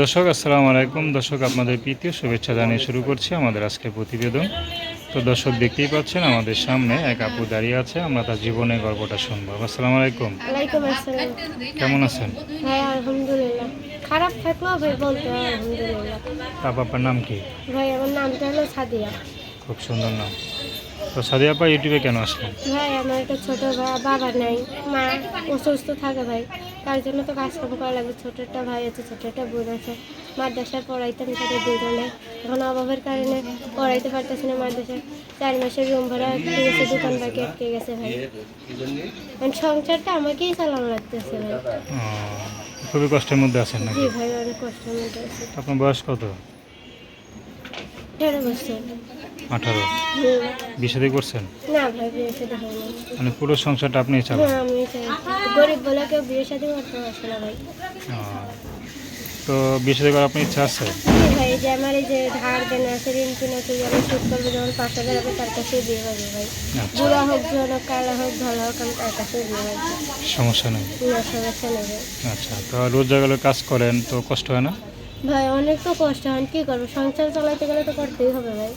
দর্শক আসসালামু আলাইকুম। দর্শক আপনাদের প্রীতীয় শুভেচ্ছা জানিয়ে শুরু করছি আমাদের আজকের প্রতিবেদন। তো দর্শক দেখতেই পাচ্ছেন আমাদের সামনে এক আপু দাঁড়িয়ে আছে। আমরা তার জীবনের গল্পটা শুনব। আসসালামু আলাইকুম। কেমন আছেন? আলহামদুলিল্লাহ। খারাপ থাকলেও ভাই বলতে তার বাবার নাম কি? ভাই আমার নামটা হলো সাদিয়া। খুব সুন্দর নাম। তো সাদিয়া আপা ইউটিউবে কেন আসলেন? ভাই আমার একটা ছোট ভাই বাবা নাই। মা অসুস্থ থাকে ভাই। তার জন্য তো কাজকাম করা লাগবে। ছোট একটা ভাই আছে ছোট একটা বোন আছে। মাদ্রাসায় পড়াইতাম তাদের দুজনে। এখন অভাবের কারণে পড়াইতে পারতেছি না মাদ্রাসায়। চার মাসের রুম ভাড়া আটকে গেছে দোকান বাকি আটকে গেছে ভাই। সংসারটা আমাকেই চালানো লাগতেছে ভাই। খুবই কষ্টের মধ্যে আছেন জি ভাই অনেক কষ্টের মধ্যে আছে। আপনার বয়স কত? তেরো বছর। আঠারো। করছেন? না ভাই বিয়ে শাদী হয়নি। মানে পুরো সংসারটা আপনি চালান? হ্যাঁ আমি চাই। গরিব বলে কেউ বিয়ে শাদী করতে পারছে না ভাই। ও, তো বিশাদি করার আপনার ইচ্ছা আছে? জি ভাই যে আমার এই যে ধার দেনা আছে ঋণ কিনে করবে যখন পাঁচ হাজার হবে তার কাছে বিয়ে হবে ভাই। আচ্ছা। বুড়া হোক কালা হোক ভালো হোক আমি তার বিয়ে হবে। সমস্যা নেই? না সমস্যা নেই ভাই। আচ্ছা তো কাজ করেন তো কষ্ট হয় না? ভাই অনেক তো কষ্ট হয় কি করব? সংসার চালাইতে গেলে তো করতেই হবে ভাই।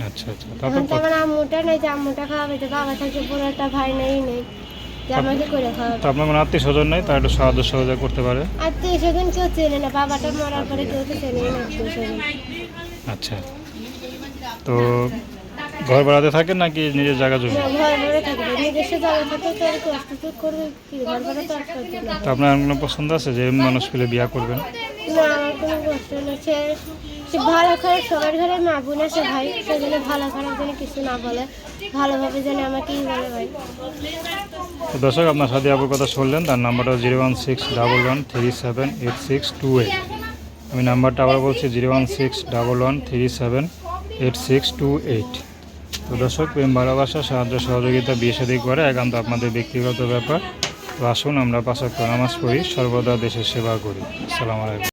আচ্ছা আচ্ছা। এখন তারপর তো আমার আম্মুটা নেই যে আম্মুটা খাওয়াবে যে বাবা থাকে পুরো একটা ভাই নেই নেই। যে আমাকে করে খাওয়াবে তো আপনার কোনো আত্মীয় স্বজন নেই? তার একটু সাহায্য সহযোগিতা করতে পারে? আত্মীয় স্বজন কেউ চেনে না বাবাটা মরার পরে কেউ তো চেনে না আত্মীয় স্বজন আচ্ছা। তো ঘর ভাড়াতে থাকেন নাকি নিজের জায়গা জমি? তো আপনার কোনো পছন্দ আছে যে মানুষ পেলে বিয়া করবেন? না কষ্ট নেই সে ভালো খারাপ সবার ঘরে মা বোন আছে ভাই সেজন্য ভালো খারাপ যেন কিছু না বলে, ভালোভাবে যেন আমাকেই বলে ভাই তো দর্শক, আপনার সাথে আপুর কথা শুনলেন, তার নাম্বারটা zero one six double one three seven eight six two eight. আমি নাম্বারটা আবার বলছি, zero one six double one three seven eight six two eight. তো দর্শক, প্রেম, ভালোবাসা, সাহায্য, সহযোগিতা, বিয়ে শাদী করে একান্ত আপনাদের ব্যক্তিগত ব্যাপার। তো আসুন, আমরা পাশাক্ত নামাজ পড়ি, সর্বদা দেশের সেবা করি। আসসালামু আলাইকুম।